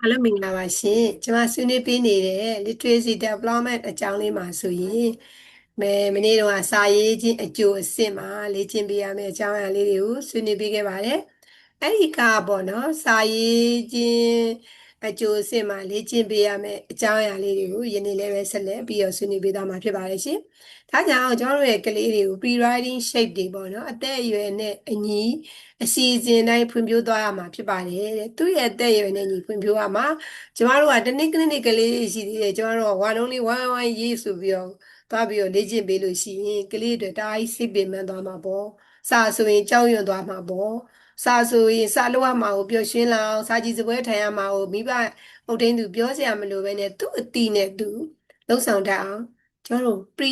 အားလုံးမင်္ဂလာပါရှင်ကျွန်မဆွေးနွေးပေးနေတဲ့ literacy development အကြောင်းလေးမှာဆိုရင်မဲမနေ့တော့စာရေးခြင်းအကျိုးအဆင့်မှာလေ့ကျင့်ပေးရမယ့်အကြောင်းအရာလေးတွေကိုဆွေးနွေးပေးခဲ့ပါတယ်အဲ့ဒီကပေါ့နော်စာရေးခြင်း အကျိုးအဆင့်မှာလေ့ကျင့်ပေးရမယ့်အကြောင်းအရာလေးတွေကိုယနေ့လည်းပဲဆက်လက်ပြီးတော့ဆွေးနွေးပေးသွားမှာဖြစ်ပါတယ်ရှင်ဒါကြောင့်ကျွန်တော်တို့ရဲ့ကလေးတွေကို pre-writing shape တွေပေါ့နော်အသက်အရွယ်နဲ့အညီအစီအစဉ်တိုင်းဖွံ့ဖြိုးသွားရမှာဖြစ်ပါတယ်တဲ့သူ့ရဲ့အသက်အရွယ်နဲ့ညီဖွံ့ဖြိုးရမှာကျမတို့ကတနည်းကနည်းကလေးရှိသေးတယ်ကျမတို့ကဝါလုံးလေးဝိုင်းဝိုင်းရေးဆိုပြီးတော့သွားပြီးတော့လေ့ကျင့်ပေးလို့ရှိရင်ကလေးတွေတအားကြီးစိတ်ပင်ပန်းသွားမှာပေါ့စာဆိုရင်ကြောက်ရွံ့သွားမှာပေါ့ စာဆိုရင်စာလို့ရမှာကိုပျော်ရွှင်လာအောင်စာကြည့်စပွဲထိုင်ရမှာကိုမိဘအုပ်ထိန်သူပြောစရာမလိုပဲနဲ့သူ့အတီနဲ့သူလှုပ်ဆောင်တတ်အောင်ကျွန်တော်တို့ pre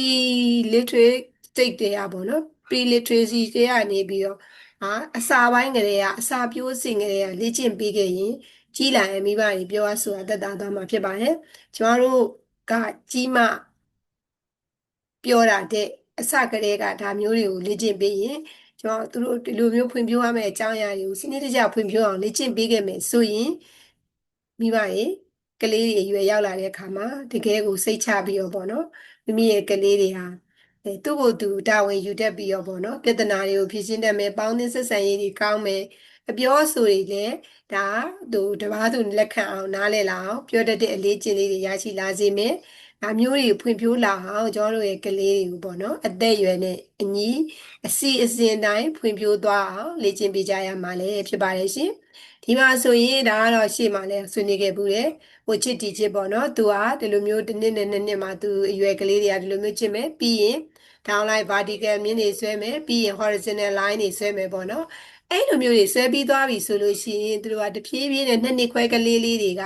literate state တွေကပေါ့နော် pre literacy တွေကနေပြီးတော့ဟာအစာပိုင်းကလေးကအစာပြိုးစင်ကလေးကလေ့ကျင့်ပေးခဲ့ရင်ကြီးလာရင်မိဘတွေပြောရဆိုတာတက်တာသွားမှာဖြစ်ပါတယ်ကျွန်တော်တို့ကကြီးမှပြောတာတဲ့အစကလေးကဒါမျိုးတွေကိုလေ့ကျင့်ပေးရင် ကျွန်တော်သူတို့ဒီလိုမျိုးဖွံ့ဖြိုးရမယ့်အကြောင်းအရာတွေကိုစနစ်တကျဖွံ့ဖြိုးအောင်လေ့ကျင့်ပေးခဲ့မယ်ဆိုရင်မိဘရေကလေးတွေရွယ်ရောက်လာတဲ့အခါမှာတကယ်ကိုစိတ်ချပြီးတော့ပေါ့နော်မိမိရဲ့ကလေးတွေဟာအဲသူ့ကိုယ်သူတာဝန်ယူတတ်ပြီးတော့ပေါ့နော်ပြဿနာတွေကိုဖြေရှင်းတတ်မယ်ပေါင်းသင်းဆက်ဆံရေးတွေကောင်းမယ်အပြောအဆိုတွေလည်းဒါသူတပားသူလက်ခံအောင်နားလည်လာအောင်ပြောတတ်တဲ့အလေးကျင့်လေးတွေရရှိလာစေမယ် ဒါမျိုးတွေဖွံ့ဖြိုးလာအောင်ကျွန်တော်တို့ရဲ့ကလေးတွေကိုပေါ့နော်အသက်အရွယ်နဲ့အညီအစီအစဉ်တိုင်းဖွံ့ဖြိုးသွားအောင်လေ့ကျင့်ပေးကြရမှာလည်းဖြစ်ပါတယ်ရှင်ဒီမှာဆိုရင်ဒါကတော့ရှေ့မှာလည်းဆွေးနွေးခဲ့ဘူးတယ်ဟိုချစ်တီချစ်ပေါ့နော်သူကဒီလိုမျိုးတစ်နှစ်နဲ့နှစ်နှစ်မှာသူအရွယ်ကလေးတွေကဒီလိုမျိုးချစ်မယ်ပြီးရင် downline vertical မြင်းတွေဆွဲမယ်ပြီးရင် horizontal line တွေဆွဲမယ်ပေါ့နော်အဲ့လိုမျိုးတွေဆွဲပြီးသွားပြီဆိုလို့ရှိရင်သူတို့ကတဖြည်းဖြည်းနဲ့နှစ်နှစ်ခွဲကလေးလေးတွေက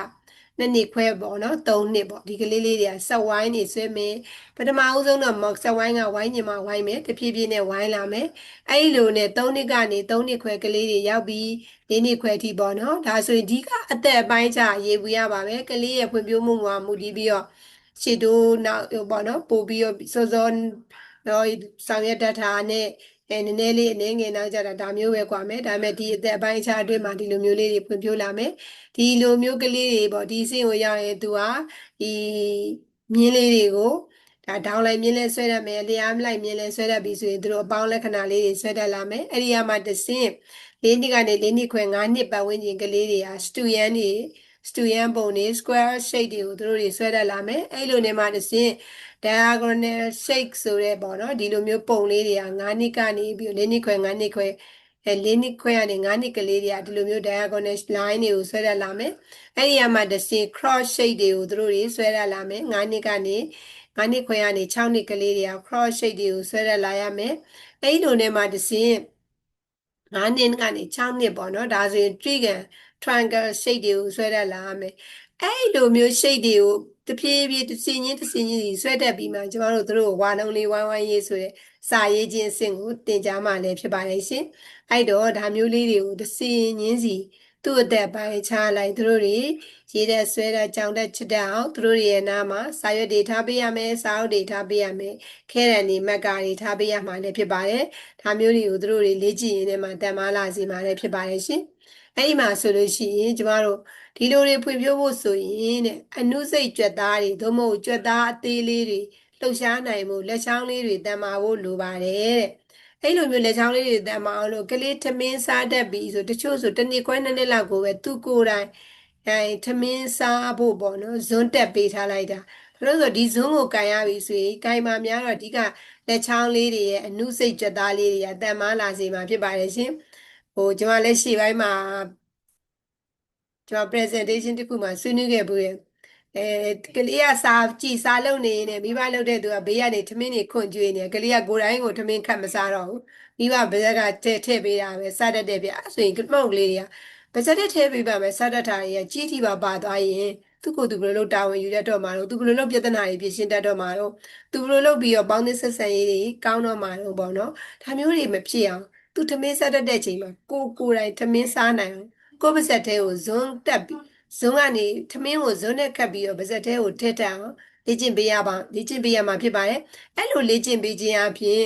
နှစ်နှစ်ခွဲပေါ့နော်သုံးနှစ်ပေါ့ဒီကလေးလေးတွေကဆက်ဝိုင်းနေဆွဲမယ်ပထမအဆုံးတော့မော်ဆက်ဝိုင်းကဝိုင်းညင်မှာဝိုင်းမယ်တဖြည်းဖြည်းနဲ့ဝိုင်းလာမယ်အဲ့လိုနဲ့သုံးနှစ်ကနေသုံးနှစ်ခွဲကလေးတွေရောက်ပြီးလေးနှစ်ခွဲထိပေါ့နော်ဒါဆိုရင်ဒီကအသက်အပိုင်းချရေပူရပါပဲကလေးရဲ့ဖွံ့ဖြိုးမှုမှာမူတည်ပြီးတော့ရှေ့တိုးနောက်ပေါ့နော်ပို့ပြီးတော့စောစောတော့ဆောင်ရွက်တတ်တာနဲ့ အဲနည်းနည်းလေးအနေငယ်နောက်ကြတာဒါမျိုးပဲကွာမယ်ဒါပေမဲ့ဒီအသက်အပိုင်းအခြားအတွင်းမှာဒီလိုမျိုးလေးတွေဖွံ့ဖြိုးလာမယ်ဒီလိုမျိုးကလေးတွေပေါ့ဒီအဆင့်ကိုရောက်ရင် तू ဟာဒီမြင်းလေးတွေကိုဒါဒေါင်းလိုက်မြင်းလဲဆွဲတတ်မယ်လျားမလိုက်မြင်းလဲဆွဲတတ်ပြီဆိုရင်တို့အပေါင်းလက္ခဏာလေးတွေဆွဲတတ်လာမယ်အဲ့ဒီမှာတဆင့်၄နှစ်ကနေ၄နှစ်ခွဲ၅နှစ်ပတ်ဝန်းကျင်ကလေးတွေဟာစတူယန်တွေ စတူယန်ပုံတွေ square shape တွေကိုသူတို့တွေဆွဲတတ်လာမယ်အဲ့လိုနေမှတစ်ဆင့် diagonal shape ဆိုတဲ့ပေါ့နော်ဒီလိုမျိုးပုံလေးတွေက9နှစ်ကနေပြီး၄နှစ်ခွဲ9နှစ်ခွဲအဲ၄နှစ်ခွဲကနေ9နှစ်ကလေးတွေကဒီလိုမျိုး diagonal line တွေကိုဆွဲရလာမယ်အဲ့ဒီအမှတစ်စင် cross shape တွေကိုသူတို့တွေဆွဲရလာမယ်9နှစ်ကနေ9နှစ်ခွဲကနေ6နှစ်ကလေးတွေက cross shape တွေကိုဆွဲရလာရမယ်အဲ့ဒီလိုနဲ့မှတစ်စင်9နှစ်ကနေ6နှစ်ပေါ့နော်ဒါဆိုရင် triangle triangle shape တွေကိုဆွဲရလာရမယ်အဲ့လိုမျိုး shape တွေကိုတဖြည်းဖြည်းတစ်စင်ချင်းတစ်စင်ချင်းစီဆွဲတက်ပြီးမှကျမတို့တို့ဝါလုံးလေးဝိုင်းဝိုင်းရေးဆိုတဲ့စာရေးခြင်းအဆင့်ကိုတင်ကြားမှလည်းဖြစ်ပါတယ်ရှင်။အဲ့တော့ဒါမျိုးလေးတွေကိုတစ်စင်ချင်းစီသူ့အသက်ပိုင်းချလိုက်သူတို့တွေရေးတဲ့ဆွဲတဲ့ကြောင်တဲ့ချစ်တဲ့အောင်သူတို့ရဲ့နားမှာစာရွက်တွေထားပေးရမယ်စာအုပ်တွေထားပေးရမယ်ခဲရန်တွေမက်ကတွေထားပေးရမှာလည်းဖြစ်ပါတယ်။ဒါမျိုးတွေကိုသူတို့တွေလေ့ကျင့်ရင်းနဲ့မှတန်မားလာစီမှာလည်းဖြစ်ပါတယ်ရှင်။ အဲ့ဒီမှာဆိုလို့ရှိရင်ကျမတို့ဒီလိုတွေဖွံ့ဖြိုးဖို့ဆိုရင်တဲ့အနုစိတ်ကြွက်သားတွေသို့မဟုတ်ကြွက်သားအသေးလေးတွေလှုပ်ရှားနိုင်မှုလက်ချောင်းလေးတွေတန်မာဖို့လိုပါတယ်တဲ့အဲ့လိုမျိုးလက်ချောင်းလေးတွေတန်မာအောင်လို့ကလေးထမင်းစားတတ်ပြီဆိုတချို့ဆိုတစ်နှစ်ခွဲနှစ်နှစ်လောက်ကိုပဲသူကိုယ်တိုင်အဲထမင်းစားဖို့ပေါ့နော်ဇွန်းတက်ပေးထားလိုက်တာဘလို့ဆိုဒီဇွန်းကိုကန်ရပြီဆိုရင်ကန်မာများတော့အဓိကလက်ချောင်းလေးတွေရဲ့အနုစိတ်ကြွက်သားလေးတွေကတန်မာလာစေမှာဖြစ်ပါတယ်ရှင် ဟိုကျွန်မလက်ရှိပိုင်းမှာကျွန်တော် presentation တစ်ခုမှာဆွေးနွေးခဲ့ဘူးရဲ့အဲကလေးကစာကြည်စာလုပ်နေနေမိဘလုပ်တဲ့သူကဘေးကနေထမင်းတွေခွန်ကျွေးနေကလေးကကိုယ်တိုင်ကိုထမင်းခတ်မစားတော့ဘူးမိဘဗဇက်ကထဲထည့်ပေးတာပဲစတတ်တဲ့ပြအဲ့ဆိုရင်ကမောက်ကလေးတွေကဗဇက်ထည့်ပေးပါမယ်စတတ်တာတွေကကြီးထီပါပါသွားရင်သူ့ကိုယ်သူဘယ်လိုလုပ်တာဝန်ယူရတော့မှာတော့သူဘယ်လိုလုပ်ပြဿနာတွေပြင်ရှင်းတတ်တော့မှာတော့သူဘယ်လိုလုပ်ပြီးတော့ပေါင်းသင်းဆက်ဆံရေးတွေကောင်းတော့မှာတော့ပေါ့နော်ဒါမျိုးတွေမဖြစ်အောင် သူထမင်းစားတတ်တဲ့ချိန်မှာကိုကိုယ်တိုင်ထမင်းစားနိုင်အောင်ကိုယ်ပါဇက်ထဲကိုဇွန်းတက်ပြီးဇွန်းကနေထမင်းကိုဇွန်းနဲ့ခတ်ပြီးတော့ပါဇက်ထဲကိုထည့်တတ်အောင်လေ့ကျင့်ပေးရပါလေ့ကျင့်ပေးရမှာဖြစ်ပါတယ်အဲ့လိုလေ့ကျင့်ပေးခြင်းအပြင်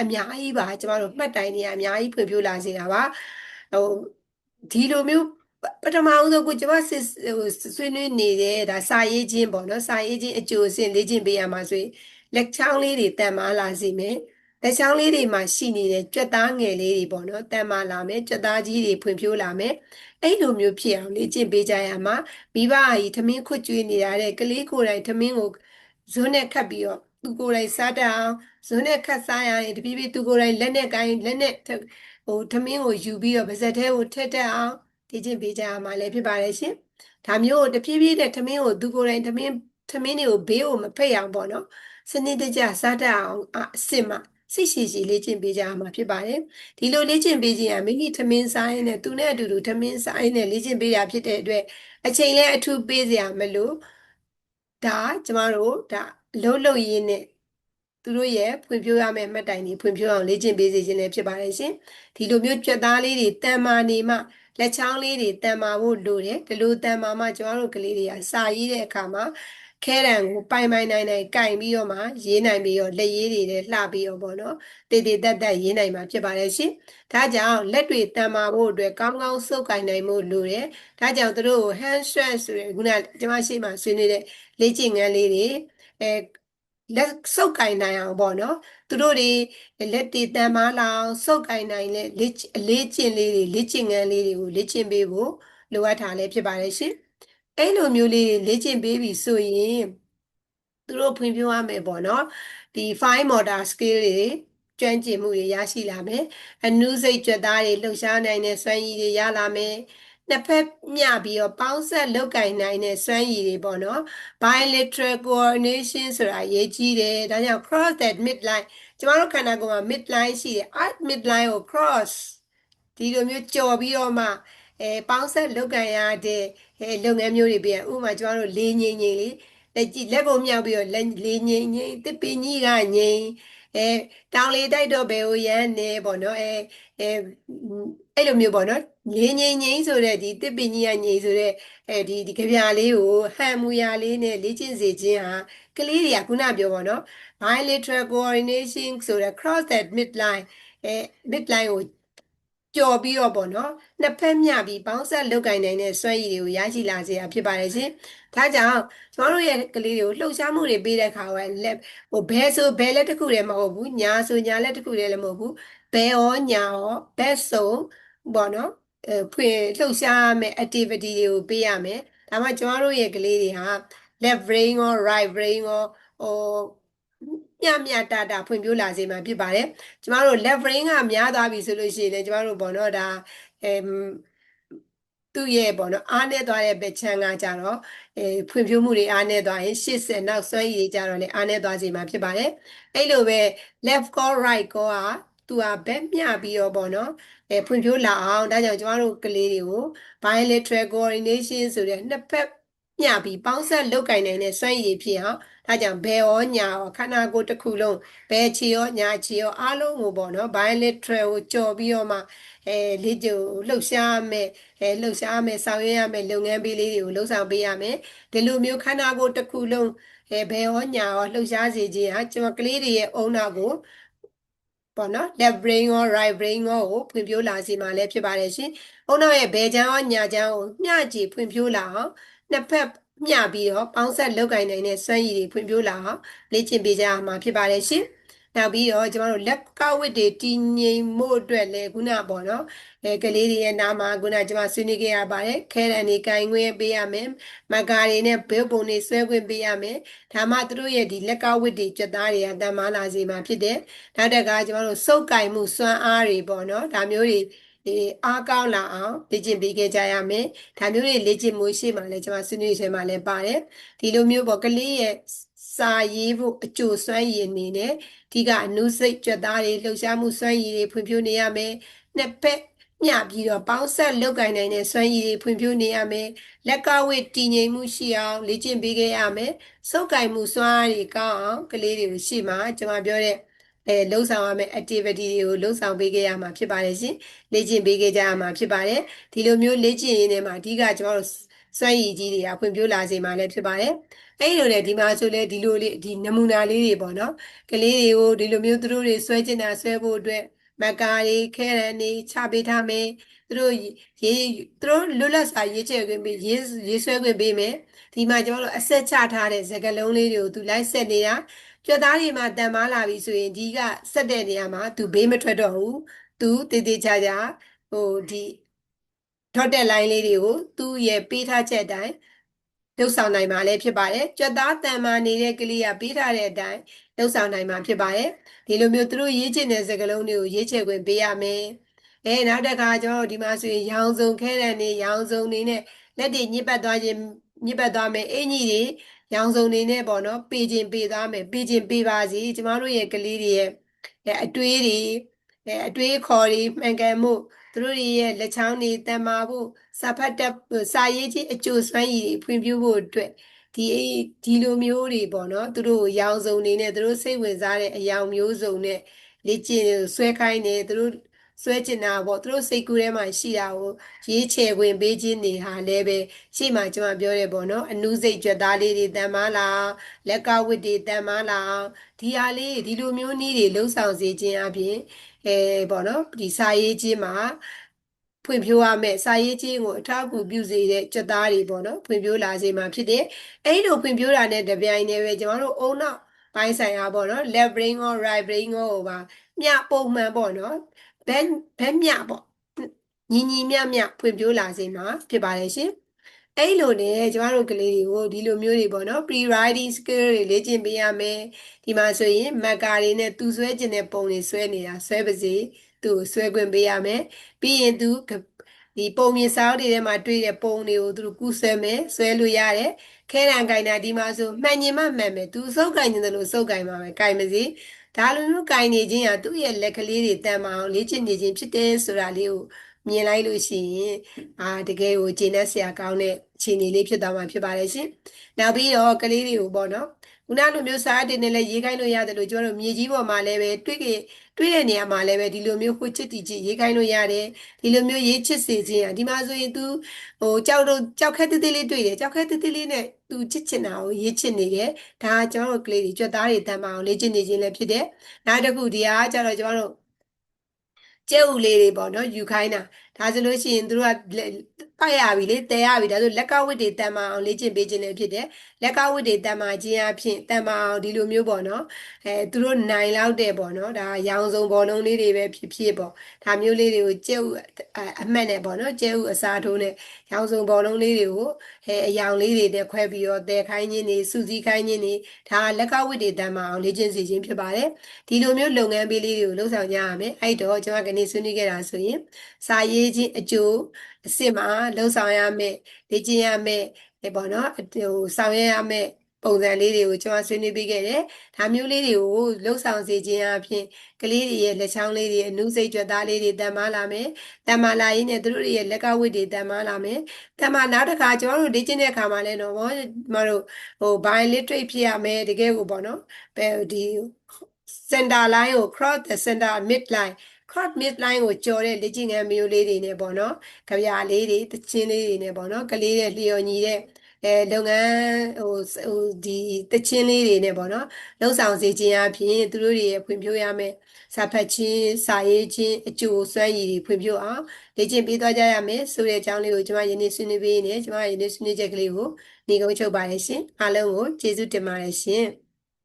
အများကြီးပါကျမတို့မှတ်တိုင်နေအများကြီးဖွံ့ဖြိုးလာစေတာပါဟိုဒီလိုမျိုးပထမအောင်ဆုံးကိုကျွန်မစစ်ဟိုဆွေးနွေးနေတဲ့ဒါစာရေးခြင်းပေါ့နော်စာရေးခြင်းအကျိုးအဆင့်လေ့ကျင့်ပေးရမှာဆိုရင်လက်ချောင်းလေးတွေတန်မာလာစီမယ် လက်ချောင်းလေးတွေမှာရှိနေတဲ့ကြွက်သားငယ်လေးတွေပေါ့နော်တန်မာလာမယ်ကြွက်သားကြီးတွေဖွံ့ဖြိုးလာမယ်အဲ့လိုမျိုးဖြစ်အောင်လေ့ကျင့်ပေးကြရမှာမိဘကြီးထမင်းခွတ်ကျွေးနေရတဲ့ကလေးကိုယ်တိုင်ထမင်းကိုဇွန်းနဲ့ခတ်ပြီးတော့သူကိုယ်တိုင်စားတတ်အောင်ဇွန်းနဲ့ခတ်စားရရင်တပြေးပြေးသူကိုယ်တိုင်လက်နဲ့ကိုင်းလက်နဲ့ဟိုထမင်းကိုယူပြီးတော့ပါဇက်ထဲကိုထက်တက်အောင်လေ့ကျင့်ပေးကြရမှာလည်းဖြစ်ပါတယ်ရှင်။ဒါမျိုးတဖြည်းဖြည်းနဲ့ထမင်းကိုသူကိုယ်တိုင်ထမင်းထမင်းတွေကိုဘေးကိုမဖိတ်အောင်ပေါ့နော်။စနစ်တကျစားတတ်အောင်အအစ်စ်မှ စိတ်ရှိရှိလေ့ကျင့်ပေးကြရမှာဖြစ်ပါတယ်။ဒီလိုလေ့ကျင့်ပေးခြင်းကမိမိထမင်းစားရင်းနဲ့သူနဲ့အတူတူထမင်းစားရင်းနဲ့လေ့ကျင့်ပေးတာဖြစ်တဲ့အတွက်အချိန်လည်းအထူးပေးစရာမလိုဒါကျမတို့ဒါအလုံးလုံးရင်းနဲ့သူတို့ရဲ့ဖွံ့ဖြိုးရမယ့်မှတ်တိုင်တွေဖွံ့ဖြိုးအောင်လေ့ကျင့်ပေးစေခြင်းလည်းဖြစ်ပါတယ်ရှင်။ဒီလိုမျိုးကြွက်သားလေးတွေတန်မာနေမှလက်ချောင်းလေးတွေတန်မာဖို့လိုတယ်ဒီလိုတန်မာမှကျွန်တော်တို့ကလေးတွေကစာရေးတဲ့အခါမှာ ခဲတံကိုပိုင်ပိုင်နိုင်နိုင်ကင်ပြီးတော့မှရေးနိုင်ပြီးတော့လက်ရေးတွေလည်းလှပြီးတော့ပေါ့နော်တည်တည်တက်တက်ရေးနိုင်မှာဖြစ်ပါတယ်ရှင်ဒါကြောင့်လက်တွေတန်မာဖို့အတွက်ကောင်းကောင်းစုပ်ကင်နိုင်မှုလိုတယ်ဒါကြောင့်သူတို့ကို hand stretch ဆိုတဲ့ခုနကျွန်မရှိမှဆွေးနွေးတဲ့လေ့ကျင့်ခန်းလေးတွေအဲလက်စုပ်ကင်နိုင်အောင်ပေါ့နော်သူတို့တွေလက်တည်တန်မာလာအောင်စုပ်ကင်နိုင်လေလေ့အလေးကျင့်လေးတွေလေ့ကျင့်ခန်းလေးတွေကိုလေ့ကျင့်ပေးဖို့လိုအပ်တာလည်းဖြစ်ပါတယ်ရှင် အဲ့လိုမျိုးလေးတွေလေ့ကျင့်ပေးပြီဆိုရင်သူတို့ဖွံ့ဖြိုးရမယ်ပေါ့နော်ဒီ fine motor skill တွေကျွမ်းကျင်မှုတွေရရှိလာမယ်အနုစိတ်ကြွက်သားတွေလှုပ်ရှားနိုင်တဲ့စွမ်းရည်တွေရလာမယ်နှစ်ဖက်မျှပြီးတော့ပေါင်းဆက်လုပ်ကင်နိုင်တဲ့စွမ်းရည်တွေပေါ့နော် bilateral coordination ဆိုတာအရေးကြီးတယ်ဒါကြောင့် cross that midline ကျမတို့ခန္ဓာကိုယ်မှာ midline ရှိတယ် art midline ကို cross ဒီလိုမျိုးကြော်ပြီးတော့မှ အဲပေါင်းဆက်လုပ်ကင်ရတဲ့အဲလုပ်ငန်းမျိုးတွေပြန်ဥပမာကျမတို့လေးငိမ့်ငိမ့်လေးလက်ကြည့်လက်ကိုမြောက်ပြီးတော့လက်လေးငိမ့်ငိမ့်တစ်ပင်ကြီးကငိမ့်အဲတောင်လေတိုက်တော့ဘယ်ကိုရမ်းနေပေါ့နော်အဲအဲအဲ့လိုမျိုးပေါ့နော်ငိမ့်ငိမ့်ငိမ့်ဆိုတဲ့ဒီတစ်ပင်ကြီးကငိမ့်ဆိုတဲ့အဲဒီဒီကြပြာလေးကိုဟန်မူရလေးနဲ့လေ့ကျင့်စေခြင်းဟာကလေးတွေကခုနပြောပေါ့နော် bilateral coordination ဆိုတဲ့ cross that midline အဲ midline ကို ကြော်ပြီးတော့ပေါ့နော်နှစ်ဖက်မျှပြီးပေါင်းဆက်လုပ်ကင်နိုင်တဲ့စွမ်းရည်တွေကိုရရှိလာစေတာဖြစ်ပါတယ်ရှင်။ဒါကြောင့်ကျွန်တော်တို့ရဲ့ကလေးတွေကိုလှုပ်ရှားမှုတွေပေးတဲ့အခါကလက်ဟိုဘဲဆိုဘဲလက်တစ်ခုတည်းမဟုတ်ဘူးညာဆိုညာလက်တစ်ခုတည်းလည်းမဟုတ်ဘူးဘဲရောညာရောဘက်ဆိုပေါ့နော်အဲဖွင့်လှုပ်ရှားမဲ့ activity တွေကိုပေးရမယ်။ဒါမှကျွန်တော်တို့ရဲ့ကလေးတွေဟာ left brain ရော right brain ရောဟို မျှမျှတတဖွံ့ဖြိုးလာစေမှာဖြစ်ပါတယ်ကျမတို့ left brain ကများသွားပြီဆိုလို့ရှိရင်လည်းကျမတို့ပေါ့နော်ဒါအမ်သူ့ရဲ့ပေါ့နော်အားနဲ့သွားတဲ့ဘက်ချမ်းကကြတော့အဲဖွံ့ဖြိုးမှုတွေအားနဲ့သွားရင်80နောက်စွမ်းရည်ကြတော့လည်းအားနဲ့သွားစေမှာဖြစ်ပါတယ်အဲ့လိုပဲ left call right call ကသူကဘက်မျှပြီးတော့ပေါ့နော်အဲဖွံ့ဖြိုးလာအောင်ဒါကြောင့်ကျမတို့ကလေးတွေကို bilateral coordination ဆိုတဲ့နှစ်ဖက် မျှပြီးပေါင်းဆက်လုပ်ကင်နိုင်တဲ့စွမ်းရည်ဖြစ်အောင်ဒါကြောင့်ဘယ်ရောညာရောခန္ဓာကိုယ်တစ်ခုလုံးဘယ်ခြေရောညာခြေရောအားလုံးကိုပေါ့နော် bilateral ကိုကြော်ပြီးတော့မှအဲလေ့ကျင့်လှုပ်ရှားမယ်အဲလှုပ်ရှားမယ်ဆောင်ရွက်ရမယ်လုပ်ငန်းပေးလေးတွေကိုလှုပ်ဆောင်ပေးရမယ်ဒီလိုမျိုးခန္ဓာကိုယ်တစ်ခုလုံးအဲဘယ်ရောညာရောလှုပ်ရှားစေခြင်းဟာကျွန်တော်ကလေးတွေရဲ့အုံနာကိုပေါ့နော် left brain ရော right brain ရောကိုဖွံ့ဖြိုးလာစေမှာလည်းဖြစ်ပါတယ်ရှင်။အုံနောက်ရဲ့ဘယ်ချမ်းရောညာချမ်းကိုမျှကြည့်ဖွံ့ဖြိုးလာအောင် နှစ်ဖက်မျှပြီးတော့ပေါင်းဆက်လုပ်ကင်နိုင်တဲ့စွမ်းရည်တွေဖွံ့ဖြိုးလာအောင်လေ့ကျင့်ပေးကြရမှာဖြစ်ပါတယ်ရှင်။နောက်ပြီးတော့ကျမတို့လက်ကဝတ်တွေတည်ငြိမ်မှုအတွက်လည်းခုနပေါ့နော်အဲကလေးတွေရဲ့နာမှာခုနကျမဆွေးနွေးခဲ့ရပါတယ်ခဲရန်တွေကင်ခွင့်ပေးရမယ်မကာတွေနဲ့ဘေးပုံတွေဆွဲခွင့်ပေးရမယ်ဒါမှသူတို့ရဲ့ဒီလက်ကဝတ်တွေကြွသားတွေကတန်မာလာစေမှာဖြစ်တယ်နောက်တက်ကကျမတို့စုပ်ကင်မှုစွမ်းအားတွေပေါ့နော်ဒါမျိုးတွေ ဒီအားကောင်းလာအောင်လေ့ကျင့်ပေးခဲ့ကြရမယ်။ဒါမျိုးတွေလေ့ကျင့်မှုရှိမှလည်းကျွန်မဆွေးနွေးချင်မှလည်းပါတယ်။ဒီလိုမျိုးပေါ့ကလေးရဲ့စာရေးဖို့အကျိုးစွမ်းရည်အနေနဲ့ဒီကအနုစိတ်ကြွသားတွေလှုပ်ရှားမှုစွမ်းရည်တွေဖွံ့ဖြိုးနေရမယ်။နှစ်ဖက်မျှပြီးတော့ပေါင်းဆက်လုပ်ကိုင်နိုင်တဲ့စွမ်းရည်တွေဖွံ့ဖြိုးနေရမယ်။လက်ကဝတ်တည်ငြိမ်မှုရှိအောင်လေ့ကျင့်ပေးခဲ့ရမယ်။စုပ်ကိုင်မှုစွမ်းအားတွေကောင်းအောင်ကလေးတွေကိုရှိမှကျွန်မပြောတဲ့ အဲလှုပ်ဆောင်ရမယ့် activity တွေကိုလှုပ်ဆောင်ပေးခဲ့ရမှာဖြစ်ပါတယ်ရှင်လေ့ကျင့်ပေးခဲ့ကြရမှာဖြစ်ပါတယ်ဒီလိုမျိုးလေ့ကျင့်ရင်းနဲ့မှာအဓိကကျွန်တော်တို့စွမ်းရည်ကြီးတွေကဖွံ့ဖြိုးလာစေမှာလည်းဖြစ်ပါတယ်အဲ့လိုလေဒီမှာဆိုလေဒီလိုလေးဒီနမူနာလေးတွေပေါ့နော်ကလေးတွေကိုဒီလိုမျိုးသူတို့တွေဆွဲကျင်တာဆွဲဖို့အတွက်မက္ကာတွေခဲရန်တွေချပေးထားမယ်သူတို့ရေးသူတို့လွတ်လပ်စွာရေးချယ်ခွင့်ပေးရေးရေးဆွဲခွင့်ပေးမယ်ဒီမှာကျွန်တော်တို့အဆက်ချထားတဲ့စကားလုံးလေးတွေကိုသူလိုက်ဆက်နေတာ ကြွက်သားတွေမှာတန်မားလာပြီဆိုရင်ဒီကဆက်တဲ့နေရာမှာသူဘေးမထွက်တော့ဘူးသူတည်တည်ချာချာဟိုဒီထော့တဲ့ line လေးတွေကိုသူ့ရဲ့ပေးထားချက်အတိုင်းလှုပ်ဆောင်နိုင်မှာလည်းဖြစ်ပါတယ်ကြွက်သားတန်မာနေတဲ့ကလေးကပေးထားတဲ့အတိုင်းလှုပ်ဆောင်နိုင်မှာဖြစ်ပါတယ်ဒီလိုမျိုးသူတို့ရေးချင်တဲ့စကားလုံးတွေကိုရေးချယ်ခွင့်ပေးရမယ်အဲနောက်တစ်ခါကျွန်တော်တို့ဒီမှာဆိုရင်ရောင်စုံခဲတဲ့နေရောင်စုံနေနဲ့လက်တွေညစ်ပတ်သွားခြင်းညစ်ပတ်သွားမယ်အင်ကြီးတွေ ရောင်စုံနေနဲ့ပေါ့နော်ပေးခြင်းပေးသွားမယ်ပေးခြင်းပေးပါစီကျမတို့ရဲ့ကလေးတွေရဲ့အဲအတွေးတွေအဲအတွေးခေါ်တွေမှန်ကန်မှုသူတို့တွေရဲ့လက်ချောင်းတွေတန်မာဖို့စာဖတ်တက်စာရေးခြင်းအကျိုးစွမ်းရည်တွေဖွံ့ဖြိုးဖို့အတွက်ဒီဒီလိုမျိုးတွေပေါ့နော်သူတို့ရောင်စုံနေနဲ့သူတို့စိတ်ဝင်စားတဲ့အယောင်မျိုးစုံနဲ့လေ့ကျင့်ဆွဲခိုင်းနေသူတို့ ဆွဲကျင်တာပေါ့သူတို့စိတ်ကူးထဲမှာရှိတာကိုရေးချယ်ဝင်ပေးခြင်းနေဟာလည်းပဲရှေ့မှာကျွန်မပြောရဲပေါ့နော်အနုစိတ်ကြွက်သားလေးတွေတန်မားလာလက်ကဝတ်တွေတန်မားလာဒီဟာလေးဒီလိုမျိုးနည်းတွေလှုပ်ဆောင်စေခြင်းအပြင်အဲပေါ့နော်ဒီစာရေးခြင်းမှာဖွံ့ဖြိုးရမယ်စာရေးခြင်းကိုအထောက်အကူပြုစေတဲ့ကြွက်သားတွေပေါ့နော်ဖွံ့ဖြိုးလာစေမှာဖြစ်တယ်အဲ့လိုဖွံ့ဖြိုးတာနဲ့တပြိုင်တည်းပဲကျွန်တော်တို့အုံနောက်ပိုင်းဆိုင်ရာပေါ့နော် left brain ရော right brain ရောပါမျှပုံမှန်ပေါ့နော် ဘက်ဘက်မျှပေါ့ညီညီမျှမျှဖွံ့ဖြိုးလာစေမှာဖြစ်ပါတယ်ရှင်အဲ့လိုနဲ့ကျမတို့ကလေးတွေကိုဒီလိုမျိုးတွေပေါ့နော် pre writing skill တွေလေ့ကျင့်ပေးရမယ်ဒီမှာဆိုရင်မက်ကာတွေနဲ့သူဆွဲကျင်တဲ့ပုံတွေဆွဲနေတာဆွဲပါစေသူ့ကိုဆွဲခွင့်ပေးရမယ်ပြီးရင်သူဒီပုံမြင်စာအုပ်တွေထဲမှာတွေ့တဲ့ပုံတွေကိုသူတို့ကူးဆွဲမယ်ဆွဲလို့ရတယ်ခဲရန်ကင်တာဒီမှာဆိုမှန်ညင်မှမှန်မယ်သူစုပ်ကင်နေတယ်လို့စုပ်ကင်ပါမယ်ကင်မစီ ဒါလိုမျိုးကင်နေခြင်းဟာသူ့ရဲ့လက်ကလေးတွေတန်မအောင်လေ့ကျင့်နေခြင်းဖြစ်တယ်ဆိုတာလေးကိုမြင်လိုက်လို့ရှိရင်အာတကယ်ကိုကျေနပ်စရာကောင်းတဲ့ခြေအနေလေးဖြစ်သွားမှာဖြစ်ပါတယ်ရှင်။နောက်ပြီးတော့ကလေးတွေကိုပေါ့နော်ခုနလိုမျိုးစားတင်နဲ့လည်းရေးခိုင်းလို့ရတယ်လို့ကျွန်တော်တို့မြေကြီးပေါ်မှာလည်းပဲတွေ့ကြတွေ့တဲ့နေရာမှာလည်းပဲဒီလိုမျိုးဟိုချစ်တီချစ်ရေးခိုင်းလို့ရတယ်ဒီလိုမျိုးရေးချစ်စေခြင်းอ่ะဒီမှာဆိုရင် तू ဟိုကြောက်တော့ကြောက်ခက်သေးသေးလေးတွေ့တယ်ကြောက်ခက်သေးသေးလေးနဲ့ तू ချစ်ချင်တာကိုရေးချစ်နေတယ်ဒါကကျွန်တော်တို့ကလေးတွေကြွက်သားတွေတန်မအောင်လေ့ကျင့်နေခြင်းလည်းဖြစ်တယ်နောက်တစ်ခုဒီဟာကျတော့ကျွန်တော်တို့ကျဲဥလေးတွေပေါ့နော်ယူခိုင်းတာဒါဆိုလို့ရှိရင်တို့ကပတ်ရပြီလေတဲရပြီဒါဆိုလက်ကဝတ်တွေတန်မာအောင်လေ့ကျင့်ပေးခြင်းလည်းဖြစ်တယ်လက်ကဝတ်တွေတန်မာခြင်းအဖြစ်တန်မာအောင်ဒီလိုမျိုးပေါ့နော်အဲသူတို့နိုင်လောက်တဲ့ပေါ့နော်ဒါရောင်စုံဘောလုံးလေးတွေပဲဖြစ်ဖြစ်ပေါ့ဒါမျိုးလေးတွေကိုကျဲဥအမှတ်နဲ့ပေါ့နော်ကျဲဥအစားထိုးနဲ့ရောင်စုံဘောလုံးလေးတွေကိုအဲအယောင်လေးတွေနဲ့ခွဲပြီးတော့တဲခိုင်းခြင်းတွေစူးစီးခိုင်းခြင်းတွေဒါလက်ကဝတ်တွေတန်မာအောင်လေ့ကျင့်စေခြင်းဖြစ်ပါတယ်ဒီလိုမျိုးလုပ်ငန်းပေးလေးတွေကိုလှုပ်ဆောင်ကြရမယ်အဲ့တော့ကျွန်တော်ကနေဆွေးနွေးခဲ့တာဆိုရင်စာရေးခြင်းအကျိုးအစ်စ်မှာလှုပ်ဆောင်ရမယ်လေ့ကျင့်ရမယ်ဒီပေါ့နော်ဟိုဆောင်ရွက်ရမယ်ပုံစံလေးတွေကိုကျွန်တော်ဆွေးနွေးပေးခဲ့တယ်။ဒါမျိုးလေးတွေကိုလှုပ်ဆောင်စေခြင်းအပြင်ကလေးတွေရဲ့လက်ချောင်းလေးတွေအနုစိတ်ကြွသားလေးတွေတန်မာလာမယ်။တန်မာလာရင်းနဲ့သူတို့ရဲ့လက်ကဝတ်တွေတန်မာလာမယ်။တန်မာနောက်တစ်ခါကျွန်တော်တို့လေ့ကျင့်တဲ့အခါမှာလည်းတော့ဘောမတို့ဟို bilateral ဖြစ်ရမယ်တကယ်ကိုပေါ့နော်။ဘယ်ဒီ center line ကို cross the center mid line crop midline ကိုကြော်တဲ့လေ့ကျင့်ခန်းမျိုးလေးတွေနဲ့ပေါ့နော်။ကြပြာလေးတွေတချင်းလေးတွေနဲ့ပေါ့နော်။ကလေးတဲ့လျော်ညီတဲ့အဲလုပ်ငန်းဟိုဟိုဒီတချင်းလေးတွေနဲ့ပေါ့နော်လှုပ်ဆောင်စေခြင်းအပြင်သူတို့တွေရဲ့ဖွံ့ဖြိုးရမယ်စာဖတ်ခြင်းစာရေးခြင်းအကျိုးစွမ်းရည်တွေဖွံ့ဖြိုးအောင်လေ့ကျင့်ပေးသွားကြရမယ်ဆိုတဲ့အကြောင်းလေးကိုကျွန်မယနေ့ဆွေးနွေးပေးနေကျွန်မယနေ့ဆွေးနွေးချက်ကလေးကိုညီကုန်းချုပ်ပါတယ်ရှင်အားလုံးကိုကျေးဇူးတင်ပါတယ်ရှင်